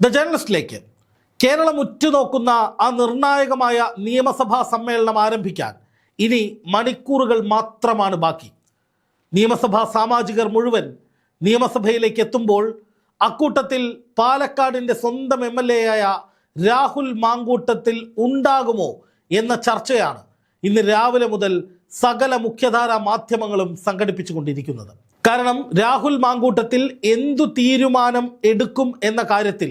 The ജേർണലിസ്റ്റിലേക്ക് Keralam ഉറ്റുനോക്കുന്ന ആ നിർണായകമായ നിയമസഭാ സമ്മേളനം ആരംഭിക്കാൻ ഇനി മണിക്കൂറുകൾ മാത്രമാണ് ബാക്കി. നിയമസഭാ സാമാജികർ മുഴുവൻ നിയമസഭയിലേക്ക് എത്തുമ്പോൾ അക്കൂട്ടത്തിൽ പാലക്കാടിന്റെ സ്വന്തം എം എൽ ആയ രാഹുൽ മാങ്കൂട്ടത്തിൽ ഉണ്ടാകുമോ എന്ന ചർച്ചയാണ് ഇന്ന് രാവിലെ മുതൽ സകല മുഖ്യധാരാ മാധ്യമങ്ങളും സംഘടിപ്പിച്ചുകൊണ്ടിരിക്കുന്നത്. കാരണം രാഹുൽ മാങ്കൂട്ടത്തിൽ എന്തു തീരുമാനം എടുക്കും എന്ന കാര്യത്തിൽ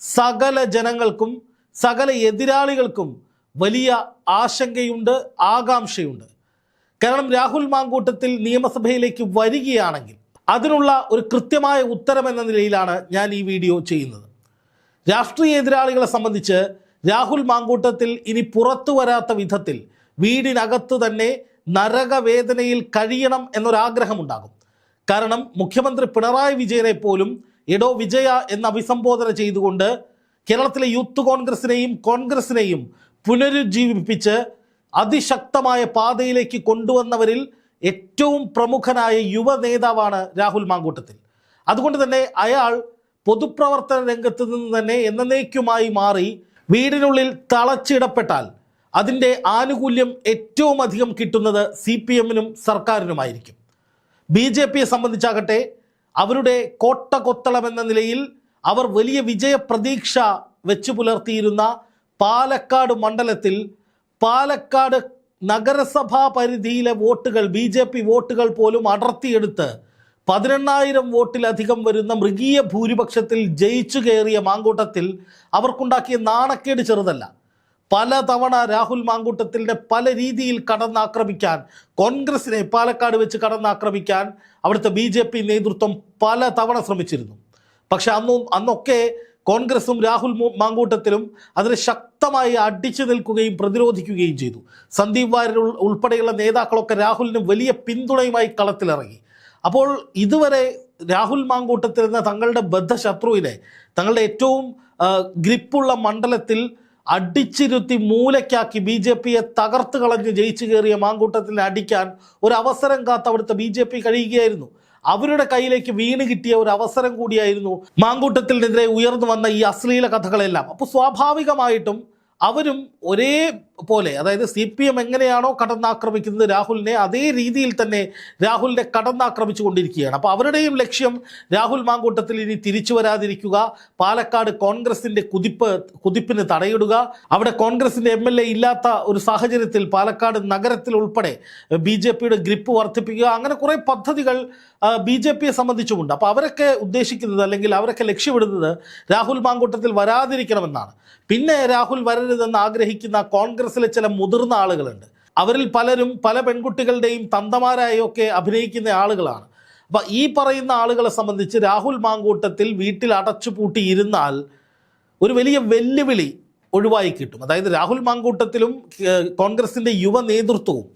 സകല ജനങ്ങൾക്കും സകല എതിരാളികൾക്കും വലിയ ആശങ്കയുണ്ട് ആകാംക്ഷയുണ്ട്. കാരണം രാഹുൽ മാങ്കൂട്ടത്തിൽ നിയമസഭയിലേക്ക് വരികയാണെങ്കിൽ അതിനുള്ള ഒരു കൃത്യമായ ഉത്തരം എന്ന നിലയിലാണ് ഞാൻ ഈ വീഡിയോ ചെയ്യുന്നത്. രാഷ്ട്രീയ എതിരാളികളെ സംബന്ധിച്ച് രാഹുൽ മാങ്കൂട്ടത്തിൽ ഇനി പുറത്തു വരാത്ത വിധത്തിൽ വീടിനകത്ത് തന്നെ നരകവേദനയിൽ കഴിയണം എന്നൊരാഗ്രഹമുണ്ടാകും. കാരണം മുഖ്യമന്ത്രി പിണറായി വിജയനെ പോലും എടോ വിജയ എന്ന് അഭിസംബോധന ചെയ്തുകൊണ്ട് കേരളത്തിലെ യൂത്ത് കോൺഗ്രസിനെയും കോൺഗ്രസിനെയും പുനരുജ്ജീവിപ്പിച്ച് അതിശക്തമായ പാതയിലേക്ക് കൊണ്ടുവന്നവരിൽ ഏറ്റവും പ്രമുഖനായ യുവ നേതാവാണ് രാഹുൽ മാങ്കൂട്ടത്തിൽ. അതുകൊണ്ട് തന്നെ അയാൾ പൊതുപ്രവർത്തന രംഗത്ത് നിന്ന് തന്നെ എന്നേക്കുമായി മാറി വീടിനുള്ളിൽ തളച്ചിടപ്പെട്ടാൽ അതിന്റെ ആനുകൂല്യം ഏറ്റവും അധികം കിട്ടുന്നത് സി പി എമ്മിനും സർക്കാരിനുമായിരിക്കും. ബി ജെ പിയെ സംബന്ധിച്ചാകട്ടെ അവരുടെ കോട്ട കൊത്തളം എന്ന നിലയിൽ അവർ വലിയ വിജയപ്രതീക്ഷ വെച്ചു പുലർത്തിയിരുന്ന പാലക്കാട് മണ്ഡലത്തിൽ പാലക്കാട് നഗരസഭാ പരിധിയിലെ വോട്ടുകൾ ബി ജെ പി വോട്ടുകൾ പോലും അടർത്തിയെടുത്ത് പതിനെണ്ണായിരം വോട്ടിലധികം വരുന്ന മൃഗീയ ഭൂരിപക്ഷത്തിൽ ജയിച്ചു കയറിയ മാങ്കൂട്ടത്തിൽ അവർക്കുണ്ടാക്കിയ നാണക്കേട് ചെറുതല്ല. പലതവണ രാഹുൽ മാങ്കൂട്ടത്തിന്റെ പല രീതിയിൽ കടന്നാക്രമിക്കാൻ കോൺഗ്രസിനെ പാലക്കാട് വെച്ച് കടന്നാക്രമിക്കാൻ അവിടുത്തെ ബി ജെ പി നേതൃത്വം പല തവണ ശ്രമിച്ചിരുന്നു. പക്ഷെ അന്നും അന്നൊക്കെ കോൺഗ്രസും രാഹുൽ മാങ്കൂട്ടത്തിലും അതിന് ശക്തമായി അടിച്ചു നിൽക്കുകയും പ്രതിരോധിക്കുകയും ചെയ്തു. സന്ദീപ് വാര്യർ ഉൾപ്പെടെയുള്ള നേതാക്കളൊക്കെ രാഹുലിന് വലിയ പിന്തുണയുമായി കളത്തിലിറങ്ങി. അപ്പോൾ ഇതുവരെ രാഹുൽ മാങ്കൂട്ടത്തിൽ എന്ന തങ്ങളുടെ ബദ്ധശത്രുവിനെ തങ്ങളുടെ ഏറ്റവും ഗ്രിപ്പുള്ള മണ്ഡലത്തിൽ അടിച്ചിരുത്തി മൂലയ്ക്കാക്കി ബി ജെ പിയെ തകർത്ത് കളഞ്ഞ് ജയിച്ചു കയറിയ മാങ്കൂട്ടത്തിനെ അടിക്കാൻ ഒരു അവസരം കാത്ത് അവിടുത്തെ ബി ജെ പി കഴിയുകയായിരുന്നു. അവരുടെ കയ്യിലേക്ക് വീണ് കിട്ടിയ ഒരു അവസരം കൂടിയായിരുന്നു മാങ്കൂട്ടത്തിനെതിരെ ഉയർന്നു വന്ന ഈ അശ്ലീല കഥകളെല്ലാം. അപ്പോൾ സ്വാഭാവികമായിട്ടും അവരും ഒരേ പോലെ അതായത് സി പി എം എങ്ങനെയാണോ കടന്നാക്രമിക്കുന്നത് രാഹുലിനെ അതേ രീതിയിൽ തന്നെ രാഹുലിനെ കടന്നാക്രമിച്ചു കൊണ്ടിരിക്കുകയാണ് അപ്പോൾ അവരുടെയും ലക്ഷ്യം രാഹുൽ മാങ്കൂട്ടത്തിൽ ഇനി തിരിച്ചു വരാതിരിക്കുക. പാലക്കാട് കോൺഗ്രസിന്റെ കുതിപ്പ് കുതിപ്പിന് തടയിടുക. അവിടെ കോൺഗ്രസിന്റെ എം ഇല്ലാത്ത ഒരു സാഹചര്യത്തിൽ പാലക്കാട് നഗരത്തിൽ ഉൾപ്പെടെ ബി ജെ പിയുടെ ഗ്രിപ്പ് വർദ്ധിപ്പിക്കുക. അങ്ങനെ കുറേ പദ്ധതികൾ ബി ജെ പിയെ സംബന്ധിച്ചുമുണ്ട്. അപ്പോൾ അവരൊക്കെ ഉദ്ദേശിക്കുന്നത് അല്ലെങ്കിൽ അവരൊക്കെ ലക്ഷ്യമിടുന്നത് രാഹുൽ മാങ്കൂട്ടത്തിൽ വരാതിരിക്കണമെന്നാണ്. പിന്നെ രാഹുൽ വരരുതെന്ന് ആഗ്രഹിക്കുന്ന കോൺഗ്രസിലെ ചില മുതിർന്ന ആളുകളുണ്ട്. അവരിൽ പലരും പല പെൺകുട്ടികളുടെയും തന്തമാരായൊക്കെ അഭിനയിക്കുന്ന ആളുകളാണ്. അപ്പം ഈ പറയുന്ന ആളുകളെ സംബന്ധിച്ച് രാഹുൽ മാങ്കൂട്ടത്തിൽ വീട്ടിൽ അടച്ചു പൂട്ടിയിരുന്നാൽ ഒരു വലിയ വെല്ലുവിളി ഒഴിവായി കിട്ടും. അതായത് രാഹുൽ മാങ്കൂട്ടത്തിലും കോൺഗ്രസിന്റെ യുവ നേതൃത്വവും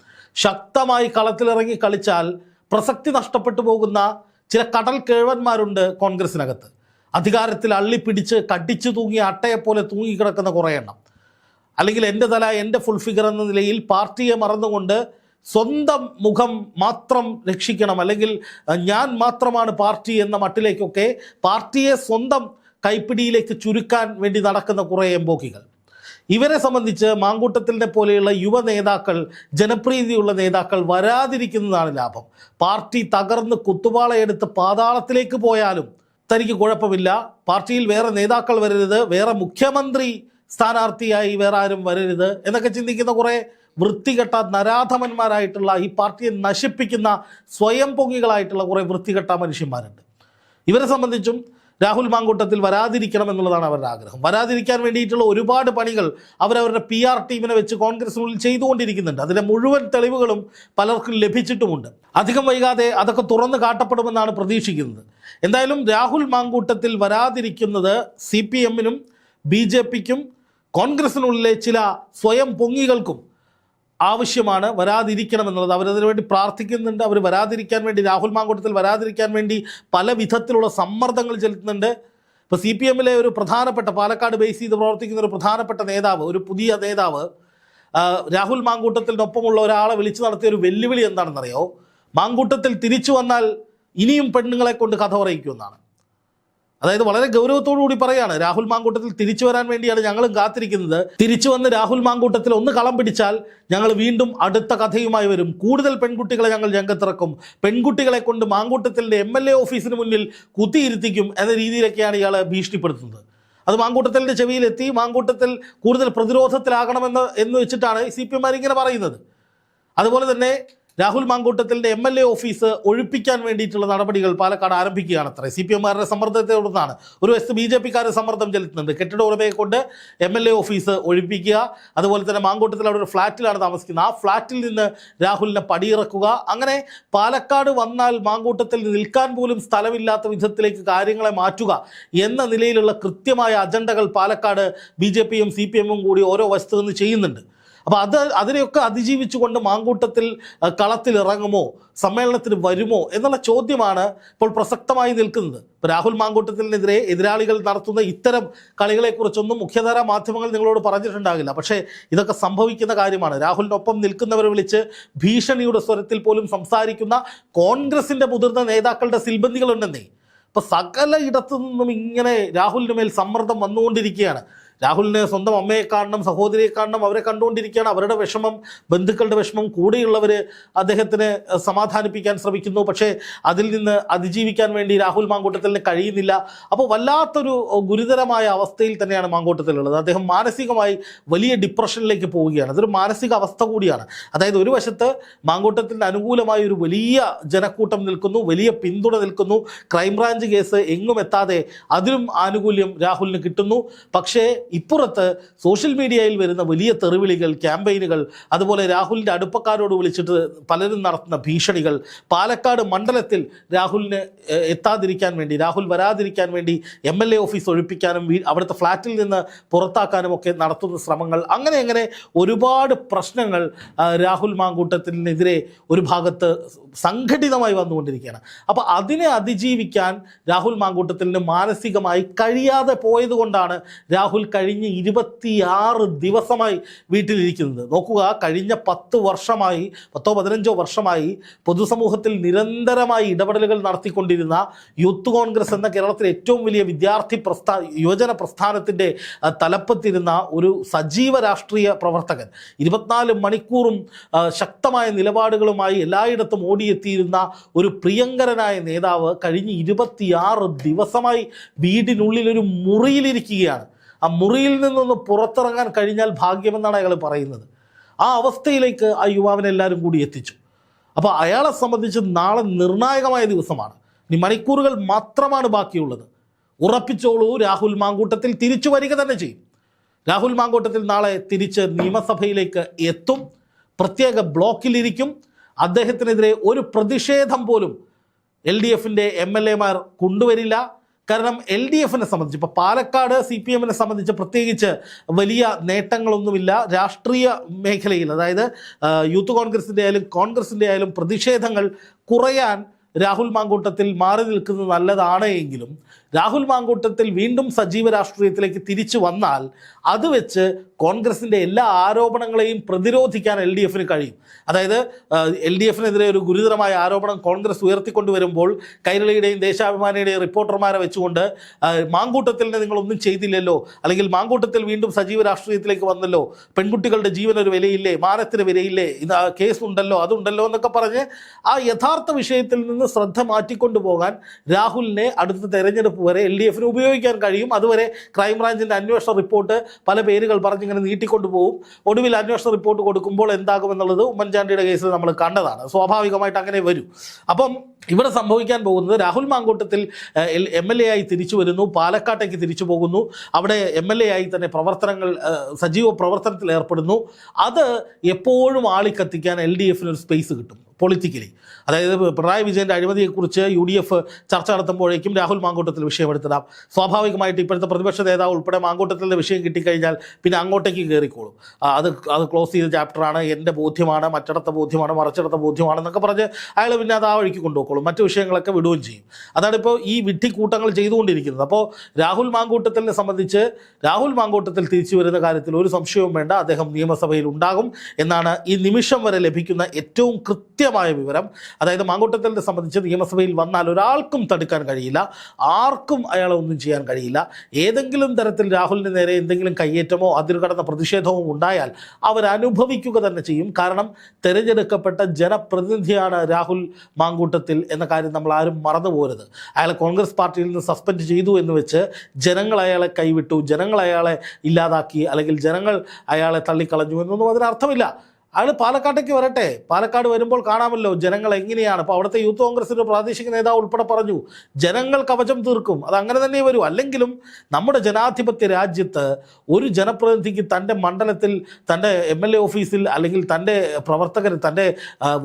ശക്തമായി കളത്തിലിറങ്ങി കളിച്ചാൽ പ്രസക്തി നഷ്ടപ്പെട്ടു പോകുന്ന ചില കടൽ കേഴവന്മാരുണ്ട് കോൺഗ്രസിനകത്ത്. അധികാരത്തിൽ അള്ളിപ്പിടിച്ച് കടിച്ചു തൂങ്ങി അട്ടയെപ്പോലെ തൂങ്ങിക്കിടക്കുന്ന കുറേ എണ്ണം. അല്ലെങ്കിൽ എന്റെ തല എന്റെ ഫുൾ ഫിഗർ എന്ന നിലയിൽ പാർട്ടിയെ മറന്നുകൊണ്ട് സ്വന്തം മുഖം മാത്രം രക്ഷിക്കണം. അല്ലെങ്കിൽ ഞാൻ മാത്രമാണ് പാർട്ടി എന്ന മട്ടിലേക്കൊക്കെ പാർട്ടിയെ സ്വന്തം കൈപ്പിടിയിലേക്ക് ചുരുക്കാൻ വേണ്ടി നടക്കുന്ന കുറേ എംബോക്കികൾ. ഇവരെ സംബന്ധിച്ച് മാങ്കൂട്ടത്തിന്റെ പോലെയുള്ള യുവ നേതാക്കൾ ജനപ്രീതിയുള്ള നേതാക്കൾ വരാതിരിക്കുന്നതാണ് ലാഭം. പാർട്ടി തകർന്ന് കുത്തുപാളയെടുത്ത് പാതാളത്തിലേക്ക് പോയാലും തനിക്ക് കുഴപ്പമില്ല. പാർട്ടിയിൽ വേറെ നേതാക്കൾ വരരുത് വേറെ മുഖ്യമന്ത്രി സ്ഥാനാർത്ഥിയായി വേറെ ആരും വരരുത് എന്നൊക്കെ ചിന്തിക്കുന്ന കുറേ വൃത്തികെട്ട നരാധമന്മാരായിട്ടുള്ള ഈ പാർട്ടിയെ നശിപ്പിക്കുന്ന സ്വയം പൊങ്ങികളായിട്ടുള്ള കുറേ വൃത്തികെട്ട മനുഷ്യന്മാരുണ്ട്. ഇവരെ സംബന്ധിച്ചും രാഹുൽ മാങ്കൂട്ടത്തിൽ വരാതിരിക്കണം എന്നുള്ളതാണ് അവരുടെ ആഗ്രഹം. വരാതിരിക്കാൻ വേണ്ടിയിട്ടുള്ള ഒരുപാട് പണികൾ അവരവരുടെ പി ആർ ടീമിനെ വെച്ച് കോൺഗ്രസിനുള്ളിൽ ചെയ്തുകൊണ്ടിരിക്കുന്നുണ്ട്. അതിന്റെ മുഴുവൻ തെളിവുകളും പലർക്കും ലഭിച്ചിട്ടുമുണ്ട്. അധികം വൈകാതെ അതൊക്കെ തുറന്നു കാട്ടപ്പെടുമെന്നാണ് പ്രതീക്ഷിക്കുന്നത്. എന്തായാലും രാഹുൽ മാങ്കൂട്ടത്തിൽ വരാതിരിക്കുന്നത് സി പി എമ്മിനും ബി ജെ പിക്കും കോൺഗ്രസിനുള്ളിലെ ചില സ്വയം പൊങ്ങികൾക്കും ആവശ്യമാണ് വരാതിരിക്കണം എന്നുള്ളത് അവരതിനു വേണ്ടി പ്രാർത്ഥിക്കുന്നുണ്ട്. അവർ വരാതിരിക്കാൻ വേണ്ടി രാഹുൽ മാങ്കൂട്ടത്തിൽ വരാതിരിക്കാൻ വേണ്ടി പല വിധത്തിലുള്ള സമ്മർദ്ദങ്ങൾ ചെലുത്തുന്നുണ്ട്. ഇപ്പോൾ സി പി എമ്മിലെ ഒരു പ്രധാനപ്പെട്ട പാലക്കാട് ബേസ് ചെയ്ത് പ്രവർത്തിക്കുന്ന ഒരു പ്രധാനപ്പെട്ട നേതാവ് ഒരു പുതിയ നേതാവ് രാഹുൽ മാങ്കൂട്ടത്തിനൊപ്പമുള്ള ഒരാളെ വിളിച്ചു നടത്തിയ ഒരു വെല്ലുവിളി എന്താണെന്നറിയോ? മാങ്കൂട്ടത്തിൽ തിരിച്ചു വന്നാൽ ഇനിയും പെണ്ണുങ്ങളെ കൊണ്ട് കഥ പറയിക്കുമെന്നാണ്. അതായത് വളരെ ഗൗരവത്തോടു കൂടി പറയാണ് രാഹുൽ മാങ്കൂട്ടത്തിൽ തിരിച്ചു വരാൻ വേണ്ടിയാണ് ഞങ്ങളും കാത്തിരിക്കുന്നത്. തിരിച്ചു വന്ന് രാഹുൽ മാങ്കൂട്ടത്തിൽ ഒന്ന് കളം പിടിച്ചാൽ ഞങ്ങൾ വീണ്ടും അടുത്ത കഥയുമായി വരും. കൂടുതൽ പെൺകുട്ടികളെ ഞങ്ങൾ രംഗത്തിറക്കും. പെൺകുട്ടികളെ കൊണ്ട് മാങ്കൂട്ടത്തിന്റെ എം എൽ എ ഓഫീസിന് മുന്നിൽ കുത്തിയിരുത്തിക്കും എന്ന രീതിയിലൊക്കെയാണ് ഇയാളെ ഭീഷണിപ്പെടുത്തുന്നത്. അത് മാങ്കൂട്ടത്തിന്റെ ചെവിയിലെത്തി മാങ്കൂട്ടത്തിൽ കൂടുതൽ പ്രതിരോധത്തിലാകണമെന്ന് എന്ന് വെച്ചിട്ടാണ് സി പി എമാർ ഇങ്ങനെ പറയുന്നത്. അതുപോലെ തന്നെ രാഹുൽ മാങ്കൂട്ടത്തിന്റെ എം എൽ എ ഓഫീസ് ഒഴിപ്പിക്കാൻ വേണ്ടിയിട്ടുള്ള നടപടികൾ പാലക്കാട് ആരംഭിക്കുകയാണ് അത്ര. സി പി എമ്മാരുടെ സമ്മർദ്ദത്തെ തുടർന്നാണ്. ഒരു വശത്ത് ബി ജെ പിക്കാർ സമ്മർദ്ദം ചെലുത്തുന്നുണ്ട്. കെട്ടിട ഉടമയെ കൊണ്ട് എം എൽ എ ഓഫീസ് ഒഴിപ്പിക്കുക. അതുപോലെ തന്നെ മാങ്കൂട്ടത്തിൽ അവിടെ ഒരു ഫ്ലാറ്റിലാണ് താമസിക്കുന്നത്. ആ ഫ്ലാറ്റിൽ നിന്ന് രാഹുലിനെ പടിയിറക്കുക. അങ്ങനെ പാലക്കാട് വന്നാൽ മാങ്കൂട്ടത്തിൽ നിൽക്കാൻ പോലും സ്ഥലമില്ലാത്ത വിധത്തിലേക്ക് കാര്യങ്ങളെ മാറ്റുക എന്ന നിലയിലുള്ള കൃത്യമായ അജണ്ടകൾ പാലക്കാട് ബി ജെ പിയും സി പി എമ്മും കൂടി ഓരോ വശത്തു നിന്ന് ചെയ്യുന്നുണ്ട്. അപ്പോൾ അത് അതിനെയൊക്കെ അതിജീവിച്ചുകൊണ്ട് മാങ്കൂട്ടത്തിൽ കളത്തിൽ ഇറങ്ങുമോ? സമ്മേളനത്തിന് വരുമോ? എന്നുള്ള ചോദ്യമാണ് ഇപ്പോൾ പ്രസക്തമായി നിൽക്കുന്നത്. ഇപ്പോൾ രാഹുൽ മാങ്കൂട്ടത്തിനെതിരെ എതിരാളികൾ നടത്തുന്ന ഇത്തരം കളികളെക്കുറിച്ചൊന്നും മുഖ്യധാര മാധ്യമങ്ങൾ നിങ്ങളോട് പറഞ്ഞിട്ടുണ്ടാകില്ല. പക്ഷേ ഇതൊക്കെ സംഭവിക്കുന്ന കാര്യമാണ്. രാഹുലിനൊപ്പം നിൽക്കുന്നവരെ വിളിച്ച് ഭീഷണിയുടെ സ്വരത്തിൽ പോലും സംസാരിക്കുന്ന കോൺഗ്രസിന്റെ മുതിർന്ന നേതാക്കളുടെ സിൽബന്ധികളുണ്ടെന്നേ. ഇപ്പോൾ സകല ഇടത്തു നിന്നും ഇങ്ങനെ രാഹുലിന് മേൽ സമ്മർദ്ദം വന്നുകൊണ്ടിരിക്കുകയാണ്. രാഹുലിന് സ്വന്തം അമ്മയെ കാണണം സഹോദരിയെ കാണണം അവരെ കണ്ടുകൊണ്ടിരിക്കുകയാണ്. അവരുടെ വിഷമം ബന്ധുക്കളുടെ വിഷമം കൂടെയുള്ളവർ അദ്ദേഹത്തിന് സമാധാനിപ്പിക്കാൻ ശ്രമിക്കുന്നു. പക്ഷേ അതിൽ നിന്ന് അതിജീവിക്കാൻ വേണ്ടി രാഹുൽ മാങ്കൂട്ടത്തിൽ കഴിയുന്നില്ല. അപ്പോൾ വല്ലാത്തൊരു ഗുരുതരമായ അവസ്ഥയിൽ തന്നെയാണ് മാങ്കൂട്ടത്തിലുള്ളത്. അദ്ദേഹം മാനസികമായി വലിയ ഡിപ്രഷനിലേക്ക് പോവുകയാണ്. അതൊരു മാനസിക അവസ്ഥ കൂടിയാണ്. അതായത് ഒരു വശത്ത് മാങ്കൂട്ടത്തിന് അനുകൂലമായ ഒരു വലിയ ജനക്കൂട്ടം നിൽക്കുന്നു വലിയ പിന്തുണ നിൽക്കുന്നു. ക്രൈംബ്രാഞ്ച് കേസ് എങ്ങും എത്താതെ അതിലും ആനുകൂല്യം രാഹുലിന് കിട്ടുന്നു. പക്ഷേ ഇപ്പുറത്ത് സോഷ്യൽ മീഡിയയിൽ വരുന്ന വലിയ തെറിവിളികൾ ക്യാമ്പയിനുകൾ അതുപോലെ രാഹുലിന്റെ അടുപ്പക്കാരോട് വിളിച്ചിട്ട് പലരും നടത്തുന്ന ഭീഷണികൾ പാലക്കാട് മണ്ഡലത്തിൽ രാഹുലിന് എത്താതിരിക്കാൻ വേണ്ടി രാഹുൽ വരാതിരിക്കാൻ വേണ്ടി എം എൽ എ ഓഫീസ് ഒഴിപ്പിക്കാനും അവിടുത്തെ ഫ്ലാറ്റിൽ നിന്ന് പുറത്താക്കാനും ഒക്കെ നടത്തുന്ന ശ്രമങ്ങൾ. അങ്ങനെ അങ്ങനെ ഒരുപാട് പ്രശ്നങ്ങൾ രാഹുൽ മാങ്കൂട്ടത്തിനെതിരെ ഒരു ഭാഗത്ത് സംഘടിതമായി വന്നുകൊണ്ടിരിക്കുകയാണ്. അപ്പോൾ അതിനെ അതിജീവിക്കാൻ രാഹുൽ മാങ്കൂട്ടത്തിന് മാനസികമായി കഴിയാതെ പോയതുകൊണ്ടാണ് രാഹുൽ കഴിഞ്ഞ ഇരുപത്തിയാറ് ദിവസമായി വീട്ടിലിരിക്കുന്നത്. നോക്കുക കഴിഞ്ഞ പത്ത് വർഷമായി പത്തോ പതിനഞ്ചോ വർഷമായി പൊതുസമൂഹത്തിൽ നിരന്തരമായി ഇടപെടലുകൾ നടത്തിക്കൊണ്ടിരുന്ന യൂത്ത് കോൺഗ്രസ് എന്ന കേരളത്തിലെ ഏറ്റവും വലിയ വിദ്യാർത്ഥി പ്രസ്ഥാ യുവജന പ്രസ്ഥാനത്തിന്റെ തലപ്പത്തിരുന്ന ഒരു സജീവ രാഷ്ട്രീയ പ്രവർത്തകൻ. ഇരുപത്തിനാല് മണിക്കൂറും ശക്തമായ നിലപാടുകളുമായി എല്ലായിടത്തും ഓടിയെത്തിയിരുന്ന ഒരു പ്രിയങ്കരനായ നേതാവ് കഴിഞ്ഞ് ഇരുപത്തിയാറ് ദിവസമായി വീടിനുള്ളിൽ ഒരു മുറിയിലിരിക്കുകയാണ്. ആ മുറിയിൽ നിന്നൊന്ന് പുറത്തിറങ്ങാൻ കഴിഞ്ഞാൽ ഭാഗ്യമെന്നാണ് അയാൾ പറയുന്നത്. ആ അവസ്ഥയിലേക്ക് ആ യുവാവിനെ എല്ലാവരും കൂടി എത്തിച്ചു. അപ്പോൾ അയാളെ സംബന്ധിച്ച് നാളെ നിർണായകമായ ദിവസമാണ്. ഇനി മണിക്കൂറുകൾ മാത്രമാണ് ബാക്കിയുള്ളത്. ഉറപ്പിച്ചോളൂ രാഹുൽ മാങ്കൂട്ടത്തിൽ തിരിച്ചു വരിക തന്നെ ചെയ്യും. രാഹുൽ മാങ്കൂട്ടത്തിൽ നാളെ തിരിച്ച് നിയമസഭയിലേക്ക് എത്തും. പ്രത്യേക ബ്ലോക്കിലിരിക്കും. അദ്ദേഹത്തിനെതിരെ ഒരു പ്രതിഷേധം പോലും എൽ ഡി എഫിന്റെ എം എൽ എമാർ കൊണ്ടുവരില്ല. കാരണം എൽ ഡി എഫിനെ സംബന്ധിച്ച് ഇപ്പോൾ പാലക്കാട് സി പി എമ്മിനെ സംബന്ധിച്ച് പ്രത്യേകിച്ച് വലിയ നേട്ടങ്ങളൊന്നുമില്ല. രാഷ്ട്രീയ മേഖലയിൽ അതായത് യൂത്ത് കോൺഗ്രസിന്റെ ആയാലും കോൺഗ്രസിന്റെ ആയാലും പ്രതിഷേധങ്ങൾ കുറയാൻ രാഹുൽ മാങ്കൂട്ടത്തിൽ മാറി നിൽക്കുന്നത് നല്ലതാണ് എങ്കിലും രാഹുൽ മാങ്കൂട്ടത്തിൽ വീണ്ടും സജീവ രാഷ്ട്രീയത്തിലേക്ക് തിരിച്ചു വന്നാൽ അത് വെച്ച് കോൺഗ്രസിന്റെ എല്ലാ ആരോപണങ്ങളെയും പ്രതിരോധിക്കാൻ എൽ ഡി എഫിന് കഴിയും. അതായത് എൽ ഡി എഫിനെതിരെ ഒരു ഗുരുതരമായ ആരോപണം കോൺഗ്രസ് ഉയർത്തിക്കൊണ്ടുവരുമ്പോൾ കൈരളിയുടെയും ദേശാഭിമാനിയുടെയും റിപ്പോർട്ടർമാരെ വെച്ചുകൊണ്ട് മാങ്കൂട്ടത്തിൽ നിങ്ങളൊന്നും ചെയ്തില്ലല്ലോ അല്ലെങ്കിൽ മാങ്കൂട്ടത്തിൽ വീണ്ടും സജീവ രാഷ്ട്രീയത്തിലേക്ക് വന്നല്ലോ പെൺകുട്ടികളുടെ ജീവൻ ഒരു വിലയില്ലേ മാനത്തിന് വിലയില്ലേ ഇത് ആ കേസ് ഉണ്ടല്ലോ അതുണ്ടല്ലോ എന്നൊക്കെ പറഞ്ഞ് ആ യഥാർത്ഥ വിഷയത്തിൽ നിന്ന് ശ്രദ്ധ മാറ്റിക്കൊണ്ടു പോകാൻ രാഹുലിനെ അടുത്ത തെരഞ്ഞെടുപ്പ് വരെ എൽ ഡി എഫിന് ഉപയോഗിക്കാൻ കഴിയും. അതുവരെ ക്രൈംബ്രാഞ്ചിന്റെ അന്വേഷണ റിപ്പോർട്ട് പല പേരുകൾ പറഞ്ഞിങ്ങനെ നീട്ടിക്കൊണ്ടു പോകും ഒടുവിൽ അന്വേഷണ റിപ്പോർട്ട് കൊടുക്കുമ്പോൾ എന്താകുമെന്നുള്ളത് ഉമ്മൻചാണ്ടിയുടെ കേസിൽ നമ്മൾ കണ്ടതാണ്. സ്വാഭാവികമായിട്ട് അങ്ങനെ വരും. അപ്പം ഇവിടെ സംഭവിക്കാൻ പോകുന്നത് Rahul Mamkootathil M L A ആയി തിരിച്ചു വരുന്നു. പാലക്കാട്ടേക്ക് തിരിച്ചു പോകുന്നു. അവിടെ എം എൽ എ ആയി തന്നെ പ്രവർത്തനങ്ങൾ സജീവ പ്രവർത്തനത്തിൽ ഏർപ്പെടുന്നു. അത് എപ്പോഴും ആളിക്കത്തിക്കാൻ എൽ ഡി എഫിനൊരു സ്പേസ് കിട്ടും. പൊളിറ്റിക്കലി അതായത് പിണറായി വിജയന്റെ അഴിമതിയെക്കുറിച്ച് യു ഡി എഫ് ചർച്ച നടത്തുമ്പോഴേക്കും രാഹുൽ മാങ്കൂട്ടത്തിൽ വിഷയമെടുത്തിടാം സ്വാഭാവികമായിട്ട് ഇപ്പോഴത്തെ പ്രതിപക്ഷ നേതാവ് ഉൾപ്പെടെ മാങ്കൂട്ടത്തിന്റെ വിഷയം കിട്ടിക്കഴിഞ്ഞാൽ പിന്നെ അങ്ങോട്ടേക്ക് കയറിക്കോളും അത് അത് ക്ലോസ് ചെയ്ത ചാപ്റ്ററാണ് എന്റെ ബോധ്യമാണ് മറ്റിടത്ത ബോധ്യമാണ് മറച്ചടത്ത ബോധ്യമാണ് എന്നൊക്കെ പറഞ്ഞ് അയാൾ പിന്നെ അത് ആ വഴിക്ക് കൊണ്ടുപോയിക്കോളും. മറ്റു വിഷയങ്ങളൊക്കെ വിടുകയും ചെയ്യും. അതാണ് ഇപ്പോൾ ഈ വിഡ്ഢിക്കൂട്ടങ്ങൾ ചെയ്തുകൊണ്ടിരിക്കുന്നത്. അപ്പോൾ രാഹുൽ മാങ്കൂട്ടത്തിനെ സംബന്ധിച്ച് രാഹുൽ മാങ്കൂട്ടത്തിൽ തിരിച്ചു വരുന്ന കാര്യത്തിൽ ഒരു സംശയവും വേണ്ട. അദ്ദേഹം നിയമസഭയിൽ ഉണ്ടാകും എന്നാണ് ഈ നിമിഷം വരെ ലഭിക്കുന്ന ഏറ്റവും കൃത്യമായ വിവരം. അതായത് മാങ്കൂട്ടത്തിൽ സംബന്ധിച്ച് നിയമസഭയിൽ വന്നാൽ ഒരാൾക്കും തടുക്കാൻ കഴിയില്ല. ആർക്കും അയാളെ ഒന്നും ചെയ്യാൻ കഴിയില്ല. ഏതെങ്കിലും തരത്തിൽ രാഹുലിന് നേരെ എന്തെങ്കിലും കയ്യേറ്റമോ അതിരുകടന്ന പ്രതിഷേധവും ഉണ്ടായാൽ അവരനുഭവിക്കുക തന്നെ ചെയ്യും. കാരണം തിരഞ്ഞെടുക്കപ്പെട്ട ജനപ്രതിനിധിയാണ് രാഹുൽ മാങ്കൂട്ടത്തിൽ എന്ന കാര്യം നമ്മൾ ആരും മറന്നു പോരുത്. അയാളെ കോൺഗ്രസ് പാർട്ടിയിൽ നിന്ന് സസ്പെൻഡ് ചെയ്തു എന്ന് വെച്ച് ജനങ്ങൾ അയാളെ കൈവിട്ടു. ജനങ്ങൾ അയാളെ ഇല്ലാതാക്കി അല്ലെങ്കിൽ ജനങ്ങൾ അയാളെ തള്ളിക്കളഞ്ഞു എന്നൊന്നും അതിനർത്ഥമില്ല. അയാൾ പാലക്കാട്ടേക്ക് വരട്ടെ. പാലക്കാട് വരുമ്പോൾ കാണാമല്ലോ ജനങ്ങൾ എങ്ങനെയാണ്. അപ്പോൾ അവിടുത്തെ യൂത്ത് കോൺഗ്രസിന്റെ പ്രാദേശിക നേതാവ് ഉൾപ്പെടെ പറഞ്ഞു ജനങ്ങൾ കവചം തീർക്കും. അത് അങ്ങനെ തന്നെ വരും. അല്ലെങ്കിലും നമ്മുടെ ജനാധിപത്യ രാജ്യത്ത് ഒരു ജനപ്രതിനിധിക്ക് തന്റെ മണ്ഡലത്തിൽ തന്റെ എം എൽ എ ഓഫീസിൽ അല്ലെങ്കിൽ തന്റെ പ്രവർത്തകർ തന്റെ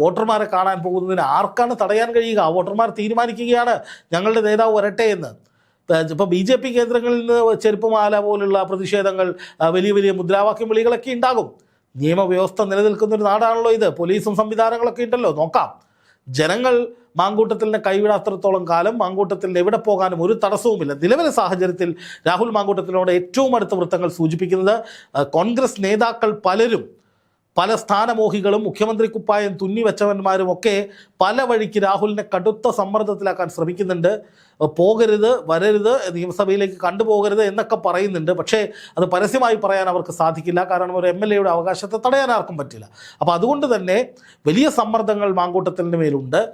വോട്ടർമാരെ കാണാൻ പോകുന്നതിന് ആർക്കാണ് തടയാൻ കഴിയുക? വോട്ടർമാർ തീരുമാനിക്കുകയാണ്. ഞങ്ങളുടെ നേതാവ് വരട്ടെ എന്ന്. ഇപ്പോൾ ബി ജെ പി കേന്ദ്രങ്ങളിൽ നിന്ന് ചെരുപ്പുമാല പോലുള്ള പ്രതിഷേധങ്ങൾ വലിയ വലിയ മുദ്രാവാക്യം വിളികളൊക്കെ ഉണ്ടാകും. നിയമവ്യവസ്ഥ നിലനിൽക്കുന്ന ഒരു നാടാണല്ലോ ഇത്. പോലീസും സംവിധാനങ്ങളൊക്കെ ഉണ്ടല്ലോ. നോക്കാം. ജനങ്ങൾ മാങ്കൂട്ടത്തിലിനെ കൈവിടാത്തിടത്തോളം കാലം മാങ്കൂട്ടത്തിൽ എവിടെ പോകാനും ഒരു തടസ്സവുമില്ല. നിലവിലെ സാഹചര്യത്തിൽ രാഹുൽ മാങ്കൂട്ടത്തിനോട് ഏറ്റവും അടുത്ത വൃത്തങ്ങൾ സൂചിപ്പിക്കുന്നത് കോൺഗ്രസ് നേതാക്കൾ പലരും പല സ്ഥാനമോഹികളും മുഖ്യമന്ത്രി കുപ്പായം തുന്നി വെച്ചവന്മാരും ഒക്കെ പല വഴിക്ക് രാഹുലിനെ കടുത്ത സമ്മർദ്ദത്തിലാക്കാൻ ശ്രമിക്കുന്നുണ്ട്. പോകരുത് വരരുത് നിയമസഭയിലേക്ക് കണ്ടുപോകരുത് എന്നൊക്കെ പറയുന്നുണ്ട്. പക്ഷേ അത് പരസ്യമായി പറയാൻ അവർക്ക് സാധിക്കില്ല. കാരണം ഒരു എം എൽ എയുടെ അവകാശത്തെ തടയാൻ ആർക്കും പറ്റില്ല. അപ്പോൾ അതുകൊണ്ട് തന്നെ വലിയ സമ്മർദ്ദങ്ങൾ മാങ്കൂട്ടത്തിന്റെ മേലുണ്ട്.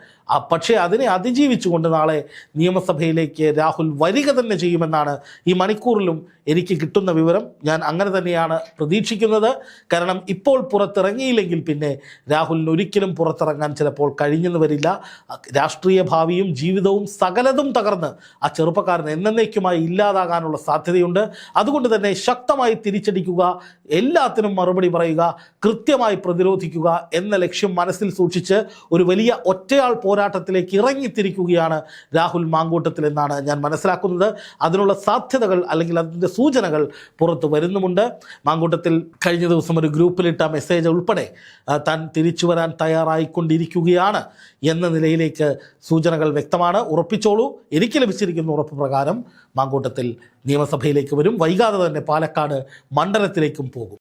പക്ഷേ അതിനെ അതിജീവിച്ചുകൊണ്ട് നാളെ നിയമസഭയിലേക്ക് രാഹുൽ വരിക തന്നെ ചെയ്യുമെന്നാണ് ഈ മണിക്കൂറിലും എനിക്ക് കിട്ടുന്ന വിവരം. ഞാൻ അങ്ങനെ തന്നെയാണ് പ്രതീക്ഷിക്കുന്നത്. കാരണം ഇപ്പോൾ പുറത്തിറങ്ങിയില്ലെങ്കിൽ പിന്നെ രാഹുലിന് ഒരിക്കലും പുറത്തിറങ്ങാൻ ചിലപ്പോൾ കഴിഞ്ഞെന്ന് വരില്ല. രാഷ്ട്രീയ ഭാവിയും ജീവിതവും സകലതും തകർന്ന് ആ ചെറുപ്പക്കാരൻ എന്നേക്കുമായി ഇല്ലാതാകാനുള്ള സാധ്യതയുണ്ട്. അതുകൊണ്ട് തന്നെ ശക്തമായി തിരിച്ചടിക്കുക എല്ലാത്തിനും മറുപടി പറയുക കൃത്യമായി പ്രതിരോധിക്കുക എന്ന ലക്ഷ്യം മനസ്സിൽ സൂക്ഷിച്ച് ഒരു വലിയ ഒറ്റയാൾ പോരാട്ടത്തിലേക്ക് ഇറങ്ങിത്തിരിക്കുകയാണ് രാഹുൽ മാങ്കൂട്ടത്തിൽ എന്നാണ് ഞാൻ മനസ്സിലാക്കുന്നത്. അതിനുള്ള സാധ്യതകൾ അല്ലെങ്കിൽ അതിന്റെ സൂചനകൾ പുറത്തു വരുന്നുമുണ്ട്. മാങ്കൂട്ടത്തിൽ കഴിഞ്ഞ ദിവസം ഒരു ഗ്രൂപ്പിലിട്ട മെസ്സേജ് ഉൾപ്പെടെ താൻ തിരിച്ചു വരാൻ തയ്യാറായിക്കൊണ്ടിരിക്കുകയാണ് എന്ന നിലയിലേക്ക് സൂചനകൾ വ്യക്തമാണ്. ഉറപ്പിച്ചോളൂ. എനിക്ക് ലഭിച്ചിരിക്കുന്ന ഉറപ്പ് പ്രകാരം മാങ്കൂട്ടത്തിൽ നിയമസഭയിലേക്ക് വരും. വൈകാതെ തന്നെ പാലക്കാട് മണ്ഡലത്തിലേക്കും പോകും.